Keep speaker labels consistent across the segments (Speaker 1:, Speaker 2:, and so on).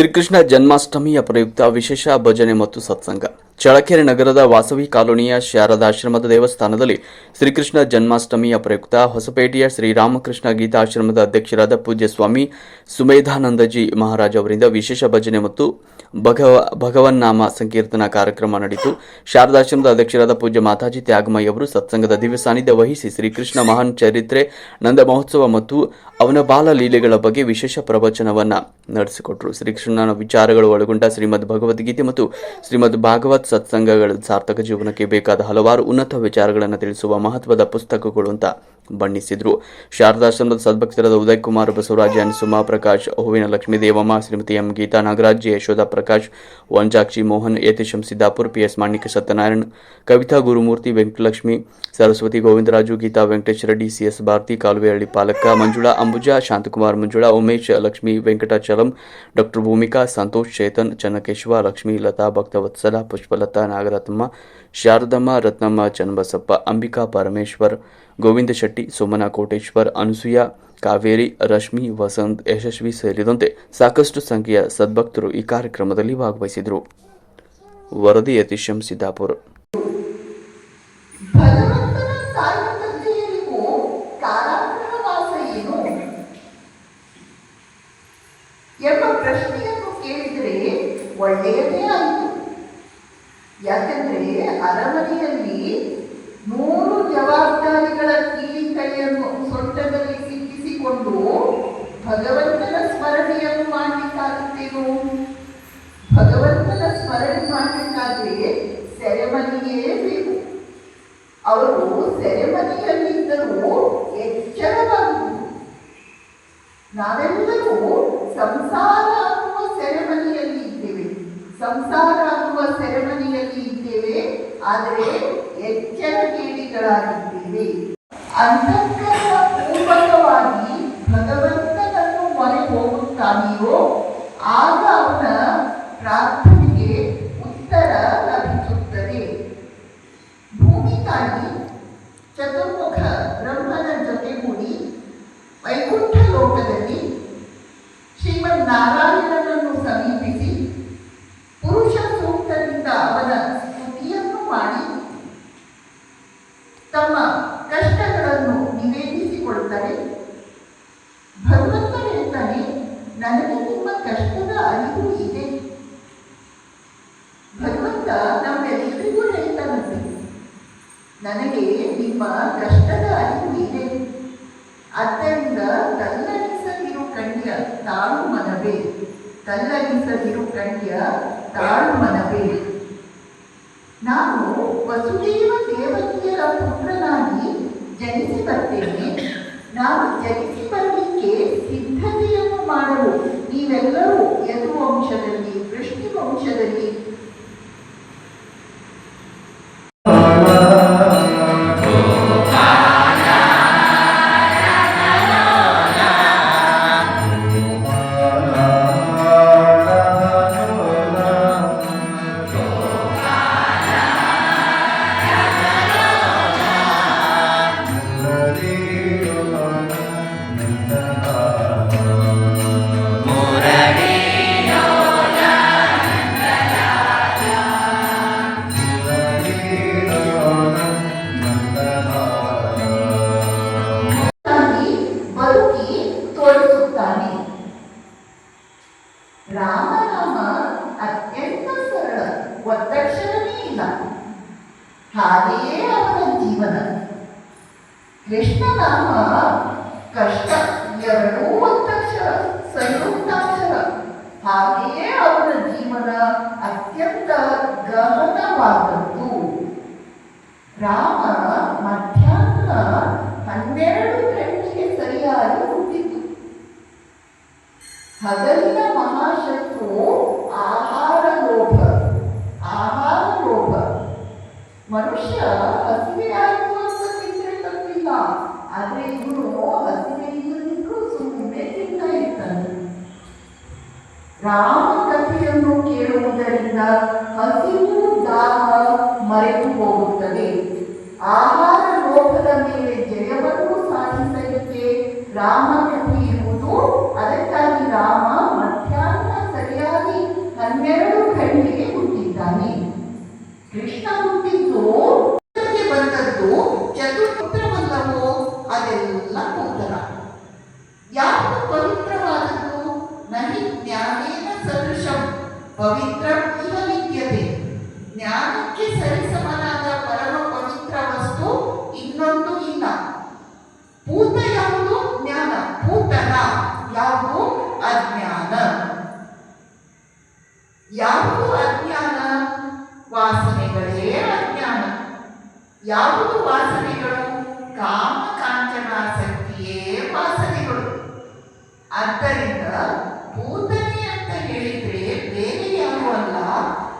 Speaker 1: ಶ್ರೀಕೃಷ್ಣ ಜನ್ಮಾಷ್ಟಮಿಯ ಪ್ರಯುಕ್ತ ವಿಶೇಷ ಭಜನೆ ಮತ್ತು ಸತ್ಸಂಗ. ಚಳಕೆರೆ ನಗರದ ವಾಸವಿ ಕಾಲೋನಿಯ ಶಾರದಾಶ್ರಮದ ದೇವಸ್ಥಾನದಲ್ಲಿ ಶ್ರೀಕೃಷ್ಣ ಜನ್ಮಾಷ್ಟಮಿಯ ಪ್ರಯುಕ್ತ ಹೊಸಪೇಟೆಯ ಶ್ರೀರಾಮಕೃಷ್ಣ ಗೀತಾಶ್ರಮದ ಅಧ್ಯಕ್ಷರಾದ ಪೂಜ್ಯ ಸ್ವಾಮಿ ಸುಮೇಧಾನಂದಜಿ ಮಹಾರಾಜ್ ಅವರಿಂದ ವಿಶೇಷ ಭಜನೆ ಮತ್ತು ಭಗವ ಭಗವನ್ನಾಮ ಸಂಕೀರ್ತನಾ ಕಾರ್ಯಕ್ರಮ ನಡೆಯಿತು. ಶಾರದಾಶ್ರಮದ ಅಧ್ಯಕ್ಷರಾದ ಪೂಜ್ಯ ಮಾತಾಜಿ ತ್ಯಾಗಮಯ್ಯ ಅವರು ಸತ್ಸಂಗದ ದಿವ್ಯ ಸಾನ್ನಿಧ್ಯ ವಹಿಸಿ ಶ್ರೀಕೃಷ್ಣ ಮಹಾನ್ ಚರಿತ್ರೆ, ನಂದ ಮಹೋತ್ಸವ ಮತ್ತು ಅವನ ಬಾಲ ಲೀಲೆಗಳ ಬಗ್ಗೆ ವಿಶೇಷ ಪ್ರವಚನವನ್ನು ನಡೆಸಿಕೊಟ್ರು. ಶ್ರೀಕೃಷ್ಣನ ವಿಚಾರಗಳು ಒಳಗೊಂಡ ಶ್ರೀಮದ್ ಭಗವದ್ಗೀತೆ ಮತ್ತು ಶ್ರೀಮದ್ ಭಾಗವತ್ ಸತ್ಸಂಗಗಳ ಸಾರ್ಥಕ ಜೀವನಕ್ಕೆ ಬೇಕಾದ ಹಲವಾರು ಉನ್ನತ ವಿಚಾರಗಳನ್ನು ತಿಳಿಸುವ ಮಹತ್ವದ ಪುಸ್ತಕಗಳು ಅಂತ ಬಣ್ಣಿಸಿದ್ರು. ಶಾರದಾಶ್ರಮದ ಸದ್ಭಕ್ತರಾದ ಉದಯ್ ಕುಮಾರ್ ಬಸವರಾಜ್, ಎನ್. ಸುಮಾ ಪ್ರಕಾಶ್ ಹೂವಿನ Lakshmi Devamma Shrimati M. Geetha Nagaraj Yashoda Prakash, Vanajakshi Mohan, ಯತಿಶಂ Siddapur, P. S. Manika Satyanarayan, Kavita Gurumurthy, Venkatalakshmi, Saraswati Govindaraju Geeta Venkatesh Reddy CS Bharati, Kaluvehalli ಪಾಲಕ ಮಂಜುಳಾ ಅಂಬುಜಾ, ಶಾಂತಕುಮಾರ್ ಮಂಜುಳಾ, ಉಮೇಶ್, ಲಕ್ಷ್ಮಿ ವೆಂಕಟಾಚಲಂ, ಡಾಕ್ಟರ್ ಭೂಮಿಕಾ, ಸಂತೋಷ್ ಚೇತನ್, ಚನ್ನಕೇಶವ, ಲಕ್ಷ್ಮೀ ಲತಾ, ಭಕ್ತವತ್ಸಲ, ಪುಷ್ಪಲತಾ ನಾಗರತ್ನಮ್ಮ, ಶಾರದಮ್ಮ, ರತ್ನಮ್ಮ, ಚನ್ನಬಸಪ್ಪ, ಅಂಬಿಕಾ ಪರಮೇಶ್ವರ್ ಗೋವಿಂದ ಶೆಟ್ಟಿ, ಸುಮನ ಕೋಟೇಶ್ವರ್, ಅನಸೂಯ ಕಾವೇರಿ, ರಶ್ಮಿ, ವಸಂತ್, ಯಶಸ್ವಿ ಸೇರಿದಂತೆ ಸಾಕಷ್ಟು ಸಂಖ್ಯೆಯ ಸದ್ಭಕ್ತರು ಈ ಕಾರ್ಯಕ್ರಮದಲ್ಲಿ ಭಾಗವಹಿಸಿದರು. ವರದಿ ಯತೀಶಂ ಸಿದ್ದಾಪುರ
Speaker 2: ಒಳ್ಳೆಯದೇ ಆಯಿತು. ಯಾಕೆಂದ್ರೆ ಅರಮನೆಯಲ್ಲಿ ನೂರು ಜವಾಬ್ದಾರಿಗಳ ಕೀಲಿಕೈಯನ್ನು ಸೊಂಟದಲ್ಲಿ ಸಿಕ್ಕಿಸಿಕೊಂಡು ಭಗವಂತನ ಸ್ಮರಣೆಯನ್ನು ಮಾಡಲಿಕ್ಕಾಗುತ್ತೇನು? ಭಗವಂತನ ಸ್ಮರಣೆ ಮಾಡಬೇಕಾದ್ರೆ ಸೆರೆಮನಿಯೇ ಬೇಕು. ಅವರು ಸೆರೆಮನಿಯಲ್ಲಿದ್ದರೂ ಎಚ್ಚರವಾಗುವುದು. ನಾವೆಲ್ಲರೂ ಸಂಸಾರ ಅನ್ನುವ ಸೆರೆಮನಿಯಲ್ಲಿ ಇದ್ದೇವೆ. ಸಂಸಾರ ಅನ್ನುವ ಸೆರೆಮನಿಯಲ್ಲಿ ಇದ್ದೇವೆ. ಆದರೆ ಎಚ್ಚರಗೇಡಿಗಳಾಗಿದ್ದೇವೆ ಅಂತಃಕರಣ ಪೂರ್ವಕವಾಗಿ ಭಗವಂತನನ್ನು ಮೊರೆ ಹೋಗುತ್ತಾನೆಯೋ, ಆಗ ಅವನ ಪ್ರಾರ್ಥನೆಗೆ ಉತ್ತರ ಲಭಿಸುತ್ತದೆ. ಭೂಮಿ ತಾಯಿ ಚತುರ್ಮುಖ ಬ್ರಹ್ಮನ ಜೊತೆಗೂಡಿ ವೈಕುಂಠ ಲೋಕದಲ್ಲಿ ಶ್ರೀಮನ್ ನನಗೆ ನಿಮ್ಮ ಕಷ್ಟದ ಅರಿವು ಇದೆ. ಆದ್ದರಿಂದ ತಲ್ಲರಿಸದಿರು ಕಣ್ಯ ತಾಳು ಮನವೇ. ತಲ್ಲರಿಸದಿರು ಕಣ್ಯ ತಾಳು ಮನವೇ. ನಾನು ವಸುದೇವ ದೇವಕಿಯರ ಪುತ್ರನಾಗಿ ಜನಿಸಿ ಬರ್ತೇನೆ. ನಾನು ಜನಿಸಿ ಬರಲಿಕ್ಕೆ ಸಿದ್ಧತೆಯನ್ನು ಮಾಡಲು ನೀವೆಲ್ಲರೂ ಯದು ವಂಶದಲ್ಲಿ ಹಾಗೆಯೇ ಅವರ ಜೀವನ ಅತ್ಯಂತ ಗಹನವಾದದ್ದು. ರಾಮ ರಾಮ ಕಥೆಯನ್ನು ಕೇಳುವುದರಿಂದ ಹಸಿವು ದಾಹ ಮರೆತು ಹೋಗುತ್ತದೆ ಆಹಾರ ಲೋಭದ ಮೇಲೆ ಜಯವನ್ನು ಸಾಧಿಸಲಿಕ್ಕೆ ರಾಮ ಆದ್ದರಿಂದ ಅಂತ ಹೇಳಿದ್ರೆ ಬೇರೆ ಯಾರು ಅಲ್ಲ.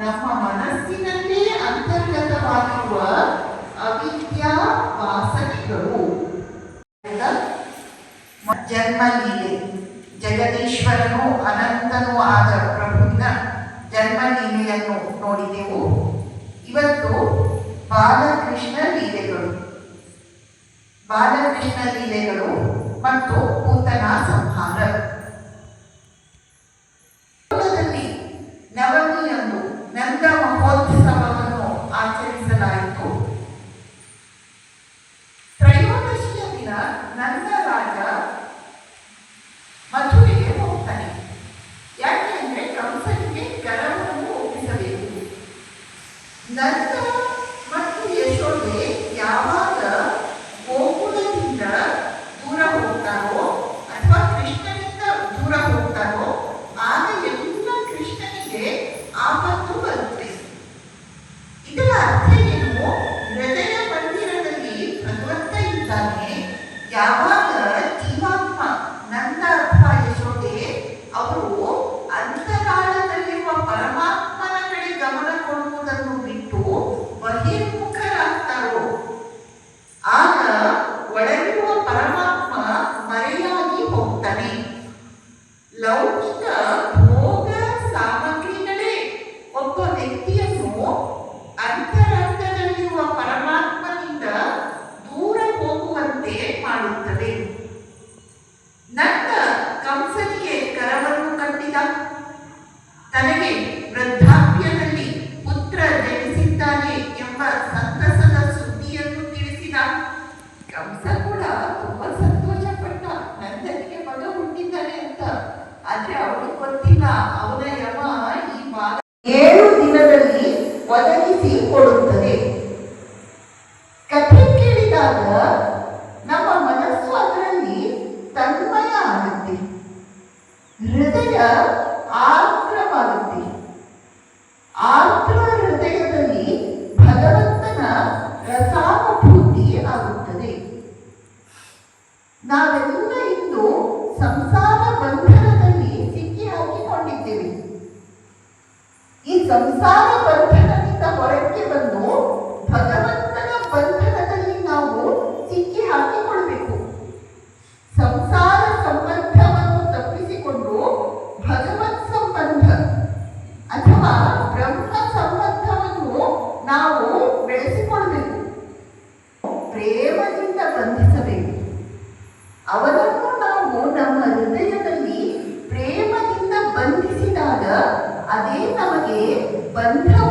Speaker 2: ನಮ್ಮ ಮನಸ್ಸಿನಲ್ಲೇ ಅಂತರ್ಗತವಾಗಿರುವ ಅವಿದ್ಯಾ ವಾಸನೆಗಳು. ಜನ್ಮ ಲೀಲೆ ಜಗದೀಶ್ವರನು ಅನಂತನೂ ಆದ ಪ್ರಭುವಿನ ಜನ್ಮ ಲೀಲೆಯನ್ನು ನೋಡಿದೆವು. ಇವತ್ತು ಬಾಲಕೃಷ್ಣ ಲೀಲೆಗಳು. ಬಾಲಕೃಷ್ಣ ಲೀಲೆಗಳು ಮತ್ತು ಪೂತನ ಸಾಧ್ಯವೇನೋ ಹೃದಯ ಮಂದಿರದಲ್ಲಿ ಭಗವಂತ ಇದ್ದಾನೆ ಯಾವಾಗ ಜೀವಾತ್ಮ ನಂದ ಅಥವಾ ಯಶೋದೆ ಅವರು ಅಂತರಾಳದಲ್ಲಿರುವ ಪರಮಾತ್ಮನ ಕಡೆ ಗಮನ ಕೊಡುವುದನ್ನು ಬಿಟ್ಟು ಬಹಿರ್ಮುಖರಾಗ್ತಾರೋ? ಆಗ ಒಳಗಿರುವ ಪರಮಾತ್ಮ ಮರೆಯಾಗಿ ಹೋಗ್ತಾನೆ. ಲೌಕಿಕ ಹೊರಕ್ಕೆ ಬಂದು ಭಗವಂತನ ಬಂಧನದಲ್ಲಿ ನಾವು ಸಿಕ್ಕಿ ಹಾಕಿಕೊಳ್ಬೇಕು. ಸಂಸಾರ ಸಂಬಂಧವನ್ನು ತಪ್ಪಿಸಿಕೊಂಡು ಭಗವತ್ ಸಂಬಂಧ ಅಥವಾ ಬ್ರಹ್ಮ ಸಂಬಂಧವನ್ನು ನಾವು ಬೆಳೆಸಿಕೊಳ್ಬೇಕು. ಪ್ರೇಮದಿಂದ ಬಂಧಿಸಬೇಕು. ಅವರನ್ನು ನಾವು ನಮ್ಮ ಹೃದಯದಲ್ಲಿ ಪ್ರೇಮದಿಂದ ಬಂಧಿಸಿದಾಗ ಅದೇ ನಮಗೆ ಬಂಧ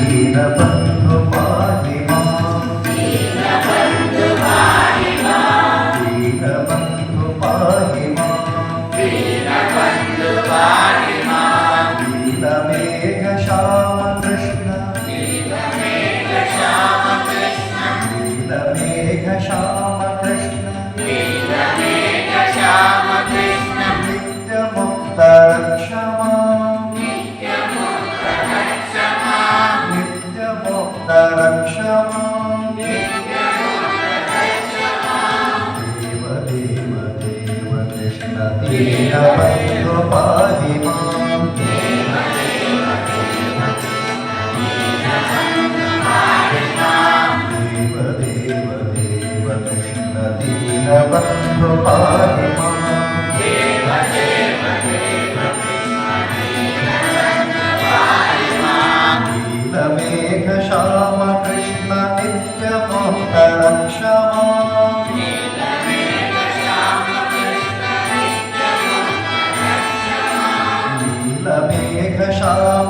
Speaker 3: దిన 참